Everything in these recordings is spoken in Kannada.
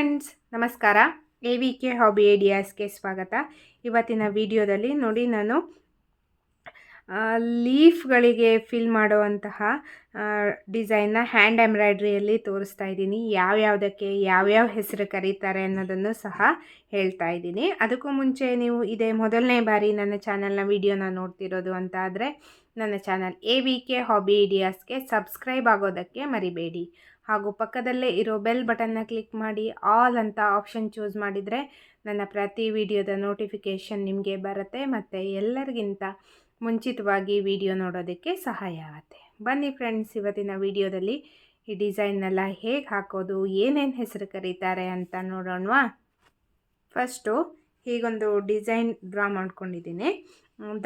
ಫ್ರೆಂಡ್ಸ್ ನಮಸ್ಕಾರ. ಎ ವಿ ಕೆ ಹಾಬಿ ಐಡಿಯಾಸ್ಗೆ ಸ್ವಾಗತ. ಇವತ್ತಿನ ವಿಡಿಯೋದಲ್ಲಿ ನೋಡಿ ನಾನು ಲೀಫ್ಗಳಿಗೆ ಫಿಲ್ ಮಾಡುವಂತಹ ಡಿಸೈನ್ನ ಹ್ಯಾಂಡ್ ಎಂಬ್ರಾಯ್ಡ್ರಿಯಲ್ಲಿ ತೋರಿಸ್ತಾ ಇದ್ದೀನಿ. ಯಾವ್ಯಾವುದಕ್ಕೆ ಯಾವ್ಯಾವ ಹೆಸರು ಕರೀತಾರೆ ಅನ್ನೋದನ್ನು ಸಹ ಹೇಳ್ತಾ ಇದ್ದೀನಿ. ಅದಕ್ಕೂ ಮುಂಚೆ ನೀವು ಇದೇ ಮೊದಲನೇ ಬಾರಿ ನನ್ನ ಚಾನಲ್ನ ವಿಡಿಯೋನ ನೋಡ್ತಿರೋದು ಅಂತ ಆದರೆ, ನನ್ನ channel A V K hobby ಐಡಿಯಾಸ್ಗೆ subscribe ಆಗೋದಕ್ಕೆ ಮರಿಬೇಡಿ. ಹಾಗೂ ಪಕ್ಕದಲ್ಲೇ ಇರೋ ಬೆಲ್ ಬಟನ್ನ ಕ್ಲಿಕ್ ಮಾಡಿ ಆಲ್ ಅಂತ ಆಪ್ಷನ್ ಚೂಸ್ ಮಾಡಿದರೆ ನನ್ನ ಪ್ರತಿ ವಿಡಿಯೋದ ನೋಟಿಫಿಕೇಷನ್ ನಿಮಗೆ ಬರುತ್ತೆ ಮತ್ತು ಎಲ್ಲರಿಗಿಂತ ಮುಂಚಿತವಾಗಿ ವಿಡಿಯೋ ನೋಡೋದಕ್ಕೆ ಸಹಾಯ ಆಗುತ್ತೆ. ಬನ್ನಿ ಫ್ರೆಂಡ್ಸ್, ಇವತ್ತಿನ ವಿಡಿಯೋದಲ್ಲಿ ಈ ಡಿಸೈನ್ನೆಲ್ಲ ಹೇಗೆ ಹಾಕೋದು, ಏನೇನು ಹೆಸರು ಕರೀತಾರೆ ಅಂತ ನೋಡೋಣವಾ? ಫಸ್ಟು ಹೀಗೊಂದು ಡಿಸೈನ್ ಡ್ರಾ ಮಾಡ್ಕೊಂಡಿದ್ದೀನಿ.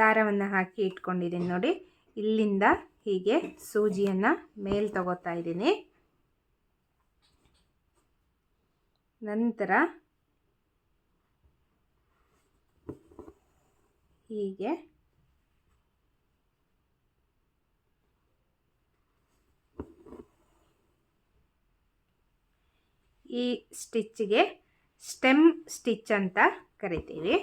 ದಾರವನ್ನು ಹಾಕಿ ಇಟ್ಕೊಂಡಿದ್ದೀನಿ ನೋಡಿ. ಇಲ್ಲಿಂದ ಹೀಗೆ ಸೂಜಿಯನ್ನು ಮೇಲೆ ತಗೋತಾ ಇದ್ದೀನಿ. ನಂತರ ಹೀಗೆ ಈ ಸ್ಟಿಚ್ಗೆ ಸ್ಟೆಮ್ ಸ್ಟಿಚ್ ಅಂತ ಕರಿತೀವಿ.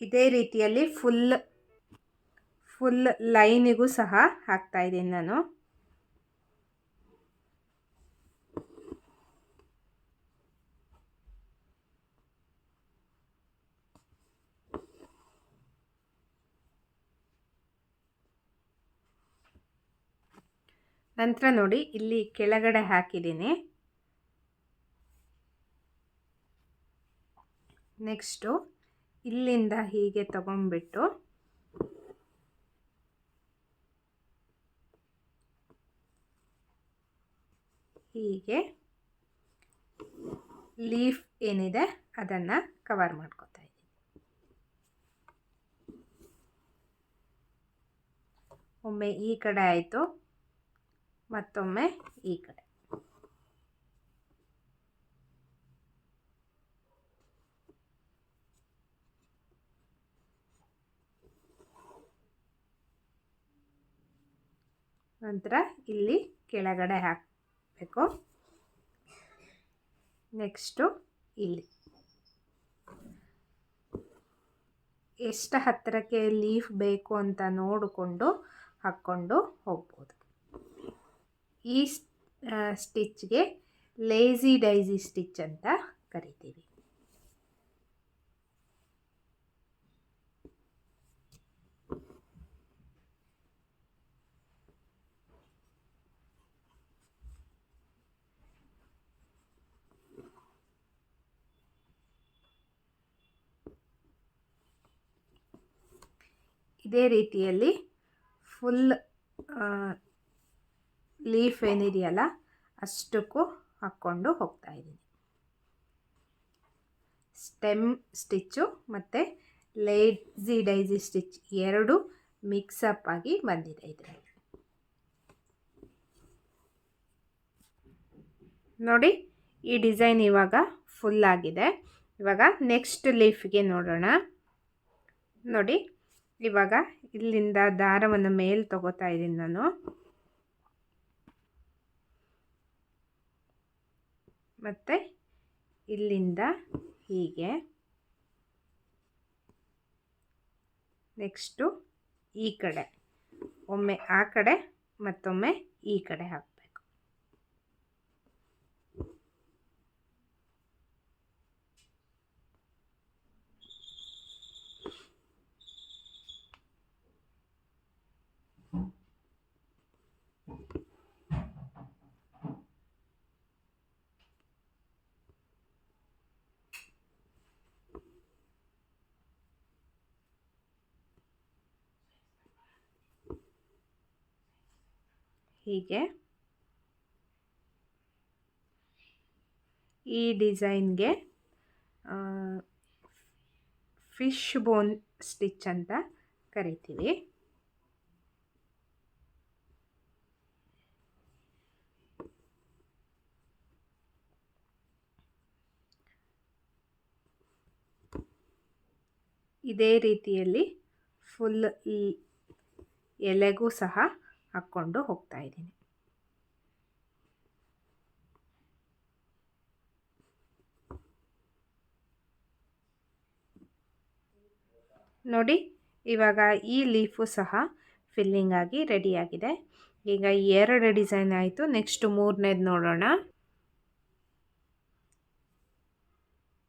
ಇದೇ ರೀತಿಯಲ್ಲಿ ಫುಲ್ ಫುಲ್ ಲೈನಿಗೂ ಸಹ ಹಾಕ್ತಾ ಇದ್ದೀನಿ ನಾನು. ನಂತರ ನೋಡಿ, ಇಲ್ಲಿ ಕೆಳಗಡೆ ಹಾಕಿದ್ದೀನಿ. ನೆಕ್ಸ್ಟು ಇಲ್ಲಿಂದ ಹೀಗೆ ತಗೊಂಡ್ಬಿಟ್ಟು ಹೀಗೆ ಲೀಫ್ ಏನಿದೆ ಅದನ್ನು ಕವರ್ ಮಾಡ್ಕೊತಾ ಇದ್ದೀನಿ. ಒಮ್ಮೆ ಈ ಕಡೆ ಆಯಿತು, ಮತ್ತೊಮ್ಮೆ ಈ ಕಡೆ. ನಂತರ ಇಲ್ಲಿ ಕೆಳಗಡೆ ಹಾಕಬೇಕು. ನೆಕ್ಸ್ಟು ಇಲ್ಲಿ. ಎಷ್ಟು ಹತ್ತಿರಕ್ಕೆ ಲೀಫ್ ಬೇಕು ಅಂತ ನೋಡಿಕೊಂಡು ಹಾಕ್ಕೊಂಡು ಹೋಗ್ಬೋದು. ಈ ಸ್ಟಿಚ್ಗೆ ಲೇಜಿ ಡೈಸಿ ಸ್ಟಿಚ್ ಅಂತ ಕರಿತೀವಿ. ಇದೇ ರೀತಿಯಲ್ಲಿ ಫುಲ್ ಲೀಫ್ ಏನಿದೆಯಲ್ಲ, ಅಷ್ಟಕ್ಕೂ ಹಾಕ್ಕೊಂಡು ಹೋಗ್ತಾ ಇದ್ದೀನಿ. ಸ್ಟೆಮ್ ಸ್ಟಿಚ್ಚು ಮತ್ತು ಲೇಜಿ ಡೈಜಿ ಸ್ಟಿಚ್ ಎರಡು ಮಿಕ್ಸಪ್ ಆಗಿ ಬಂದಿದೆ ಇದರಲ್ಲಿ. ನೋಡಿ, ಈ ಡಿಸೈನ್ ಇವಾಗ ಫುಲ್ ಆಗಿದೆ. ಇವಾಗ ನೆಕ್ಸ್ಟ್ ಲೀಫ್ಗೆ ನೋಡೋಣ. ನೋಡಿ ಇವಾಗ ಇಲ್ಲಿಂದ ದಾರವನ್ನು ಮೇಲೆ ತಗೋತಾ ಇದ್ದೀನಿ ನಾನು. ಮತ್ತು ಇಲ್ಲಿಂದ ಹೀಗೆ. ನೆಕ್ಸ್ಟು ಈ ಕಡೆ. ಒಮ್ಮೆ ಆ ಕಡೆ, ಮತ್ತೊಮ್ಮೆ ಈ ಕಡೆ ಹಾಕಬೇಕು ಹೀಗೆ. ಈ ಡಿಸೈನ್ಗೆ ಫಿಶ್ ಬೋನ್ ಸ್ಟಿಚ್ ಅಂತ ಕರಿತೀವಿ. ಇದೇ ರೀತಿಯಲ್ಲಿ ಫುಲ್ ಎಲೆಗೂ ಸಹ ಹಾಕ್ಕೊಂಡು ಹೋಗ್ತಾ ಇದ್ದೀನಿ. ನೋಡಿ, ಇವಾಗ ಈ ಲೀಫು ಸಹ ಫಿಲ್ಲಿಂಗ್ ಆಗಿ ರೆಡಿಯಾಗಿದೆ. ಈಗ ಎರಡು ಡಿಸೈನ್ ಆಯಿತು. ನೆಕ್ಸ್ಟ್ ಮೂರನೇದು ನೋಡೋಣ.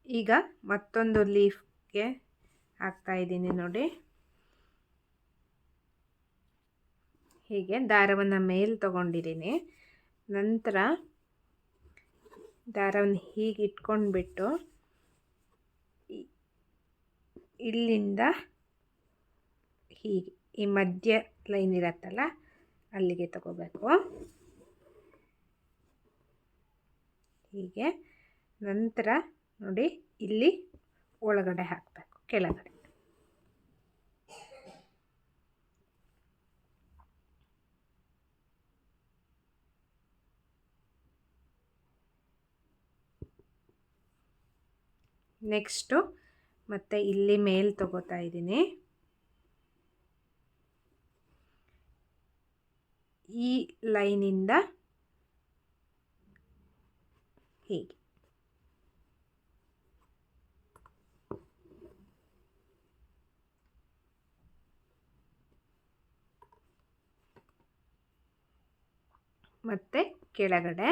ಈಗ ಮತ್ತೊಂದು ಲೀಫ್ಗೆ ಹಾಕ್ತಾ ಇದ್ದೀನಿ ನೋಡಿ. ಹೀಗೆ ದಾರವನ್ನು ಮೇಲೆ ತಗೊಂಡಿದ್ದೀನಿ. ನಂತರ ದಾರವನ್ನು ಹೀಗೆ ಇಟ್ಕೊಂಡ್ಬಿಟ್ಟು ಇಲ್ಲಿಂದ ಹೀಗೆ ಈ ಮಧ್ಯ ಲೈನ್ ಇರತ್ತಲ್ಲ ಅಲ್ಲಿಗೆ ತಗೋಬೇಕು. ಹೀಗೆ ನಂತರ ನೋಡಿ ಇಲ್ಲಿ ಒಳಗಡೆ ಹಾಕಬೇಕು, ಕೆಳಗಡೆ. ನೆಕ್ಸ್ಟು ಮತ್ತು ಇಲ್ಲಿ ಮೇಲ್ ತಗೋತಾ ಇದ್ದೀನಿ. ಈ ಲೈನಿಂದ ಹೀಗೆ. ಮತ್ತು ಕೆಳಗಡೆ.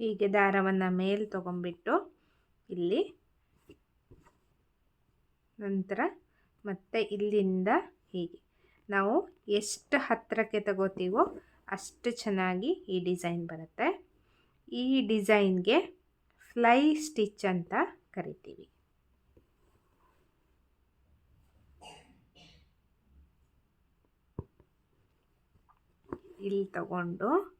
ಹೀಗೆ ದಾರವನ್ನು ಮೇಲೆ ತಗೊಂಬಿಟ್ಟು ಇಲ್ಲಿ ನಂತರ ಮತ್ತೆ ಇಲ್ಲಿಂದ ಹೀಗೆ. ನಾವು ಎಷ್ಟು ಹತ್ತಿರಕ್ಕೆ ತಗೋತೀವೋ ಅಷ್ಟು ಚೆನ್ನಾಗಿ ಈ ಡಿಸೈನ್ ಬರುತ್ತೆ. ಈ ಡಿಸೈನ್ಗೆ ಫ್ಲೈ ಸ್ಟಿಚ್ ಅಂತ ಕರಿತೀವಿ. ಇಲ್ಲಿ ತಗೊಂಡು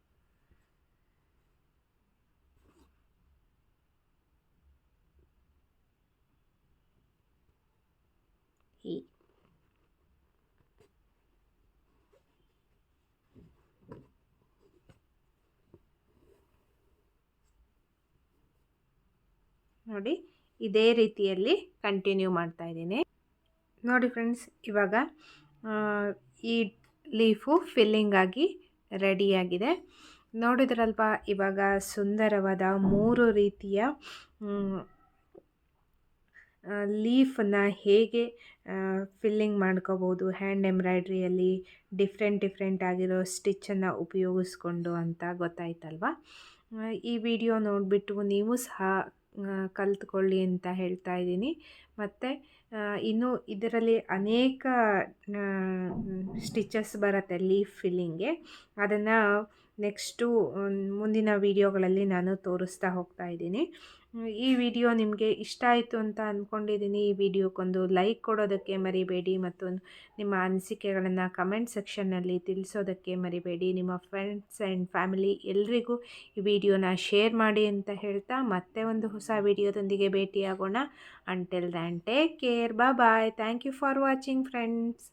ನೋಡಿ ಇದೇ ರೀತಿಯಲ್ಲಿ ಕಂಟಿನ್ಯೂ ಮಾಡ್ತಾ ಇದ್ದೀನಿ. ನೋಡಿ ಫ್ರೆಂಡ್ಸ್ ಇವಾಗ ಈ ಲೀಫು ಫಿಲ್ಲಿಂಗ್ ಆಗಿ ರೆಡಿಯಾಗಿದೆ ನೋಡಿದ್ರಲ್ಪ ಇವಾಗ ಸುಂದರವಾದ ಮೂರು ರೀತಿಯ ಲೀಫನ್ನ ಹೇಗೆ ಫಿಲ್ಲಿಂಗ್ ಮಾಡ್ಕೋಬೋದು ಹ್ಯಾಂಡ್ ಎಂಬ್ರಾಯ್ಡ್ರಿಯಲ್ಲಿ ಡಿಫ್ರೆಂಟ್ ಡಿಫ್ರೆಂಟ್ ಆಗಿರೋ ಸ್ಟಿಚ್ಚನ್ನು ಉಪಯೋಗಿಸ್ಕೊಂಡು ಅಂತ ಗೊತ್ತಾಯ್ತಲ್ವ? ಈ ವಿಡಿಯೋ ನೋಡಿಬಿಟ್ಟು ನೀವು ಸಹ ಕಲ್ತ್ಕೊಳ್ಳಿ ಅಂತ ಹೇಳ್ತಾ ಇದ್ದೀನಿ. ಮತ್ತು ಇನ್ನು ಇದರಲ್ಲಿ ಅನೇಕ ಸ್ಟಿಚಸ್ ಬರುತ್ತೆ ಲೀಫ್ ಫಿಲ್ಲಿಂಗ್ಗೆ. ಅದನ್ನು ನೆಕ್ಸ್ಟು ಮುಂದಿನ ವೀಡಿಯೋಗಳಲ್ಲಿ ನಾನು ತೋರಿಸ್ತಾ ಹೋಗ್ತಾ ಇದ್ದೀನಿ. ಈ ವಿಡಿಯೋ ನಿಮಗೆ ಇಷ್ಟ ಆಯಿತು ಅಂತ ಅಂದ್ಕೊಂಡಿದ್ದೀನಿ ಈ ವಿಡಿಯೋಕ್ಕೊಂದು ಲೈಕ್ ಕೊಡೋದಕ್ಕೆ ಮರಿಬೇಡಿ ಮತ್ತು ನಿಮ್ಮ ಅನಿಸಿಕೆಗಳನ್ನು ಕಮೆಂಟ್ ಸೆಕ್ಷನ್ನಲ್ಲಿ ತಿಳಿಸೋದಕ್ಕೆ ಮರಿಬೇಡಿ. ನಿಮ್ಮ ಫ್ರೆಂಡ್ಸ್ ಆ್ಯಂಡ್ ಫ್ಯಾಮಿಲಿ ಎಲ್ರಿಗೂ ಈ ವಿಡಿಯೋನ ಶೇರ್ ಮಾಡಿ ಅಂತ ಹೇಳ್ತಾ ಮತ್ತೆ ಒಂದು ಹೊಸ ವಿಡಿಯೋದೊಂದಿಗೆ ಭೇಟಿಯಾಗೋಣ. Until then take care bye bye thank you for watching friends